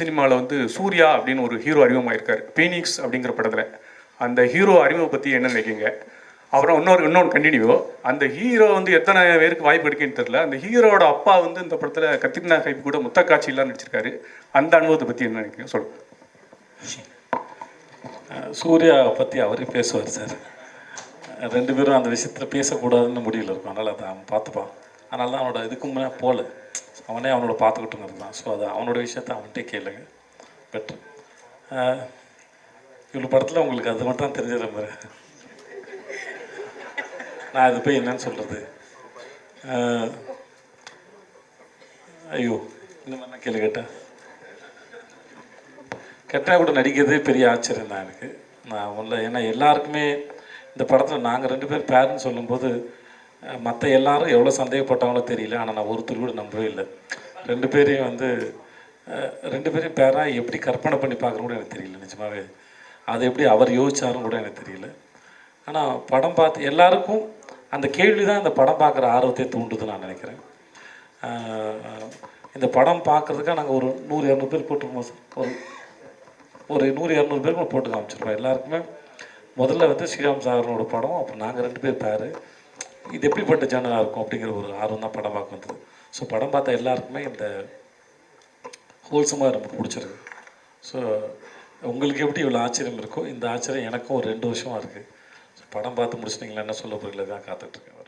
சினிமாவில் வந்து சூர்யா அப்படின்னு ஒரு ஹீரோ அறிமுகமாயிருக்கார். பீனிக்ஸ் அப்படிங்கிற படத்தில். அந்த ஹீரோ அறிமுகம் பற்றி என்ன நினைக்கிங்க அப்புறம் இன்னொரு இன்னொன்று கண்டினியூ அந்த ஹீரோ வந்து எத்தனை பேருக்கு வாய்ப்பு எடுக்குன்னு தெரில அந்த ஹீரோட அப்பா வந்து இந்த படத்தில் கத்திரினா கைப்பு கூட முத்த காட்சியெல்லாம் நடிச்சிருக்காரு. அந்த அனுபவத்தை பற்றி என்ன நினைக்கிறீங்க? சொல்லுங்கள் சூர்யாவை பற்றி அவரே பேசுவார் சார். ரெண்டு பேரும் அந்த விஷயத்தில் பேசக்கூடாதுன்னு முடியல இருக்கும். அதனால் அதை அவன் பார்த்துப்பான் அதனால தான் அவனோட இதுக்கு முன்னே போகல அவனே அவனோட பார்த்துக்கிட்டு இருந்தான். ஸோ அது அவனோட விஷயத்த அவன்கிட்டே கேளுங்க. பெட்ரு இவ்வளோ படத்தில் உங்களுக்கு அது மட்டும் தான் தெரிஞ்சிட மாதிரி நான் அது போய் என்னன்னு சொல்கிறது ஐயோ இந்த மாதிரி கேளு கேள்வி கேட்டேன். கெட்டா கூட நடிக்கிறதே பெரிய ஆச்சரியம் தான் எனக்கு. நான் ஒன்றில் ஏன்னா எல்லாருக்குமே இந்த படத்தில் நாங்கள் ரெண்டு பேர் பேருன்னு சொல்லும்போது மற்ற எல்லாரும் எவ்வளோ சந்தேகப்பட்டாங்களோ தெரியல. ஆனால் நான் ஒருத்தர் கூட நம்பவே இல்லை. ரெண்டு பேரையும் வந்து ரெண்டு பேரையும் பேராக எப்படி கற்பனை பண்ணி பார்க்குற கூட எனக்கு தெரியல நிஜமாவே. அது எப்படி அவர் யோசிச்சாரும் கூட எனக்கு தெரியல. ஆனால் படம் பார்த்து எல்லாருக்கும் அந்த கேள்வி தான் இந்த படம் பார்க்குற ஆர்வத்தை தூண்டுதுன்னு நான் நினைக்கிறேன். இந்த படம் பார்க்குறதுக்காக நாங்கள் ஒரு நூறு இரநூறு பேர் போட்டிருக்கோம் சார். ஒரு ஒரு நூறு இரநூறு பேருக்கு போட்டு காமிச்சிருப்போம் எல்லாருக்குமே முதல்ல வந்து ஸ்ரீராம் சாகரனோட படம் அப்புறம் நாங்கள் ரெண்டு பேர் பேர். இது எப்படிப்பட்ட ஜேர்னலாக இருக்கும் அப்படிங்கிற ஒரு ஆர்வம் தான் படம் பார்க்க வந்தது. ஸோ படம் பார்த்த எல்லாருக்குமே இந்த ஹோல்சமாக ரொம்ப பிடிச்சிருக்கு. ஸோ உங்களுக்கு எப்படி இவ்வளோ ஆச்சரியம் இருக்கோ இந்த ஆச்சரியம் எனக்கும் ஒரு ரெண்டு வருஷமாக இருக்குது ஸோ படம் பார்த்து முடிச்சிட்டிங்களா என்ன சொல்ல போகிறீங்களா தான் காத்துட்ருக்கேன்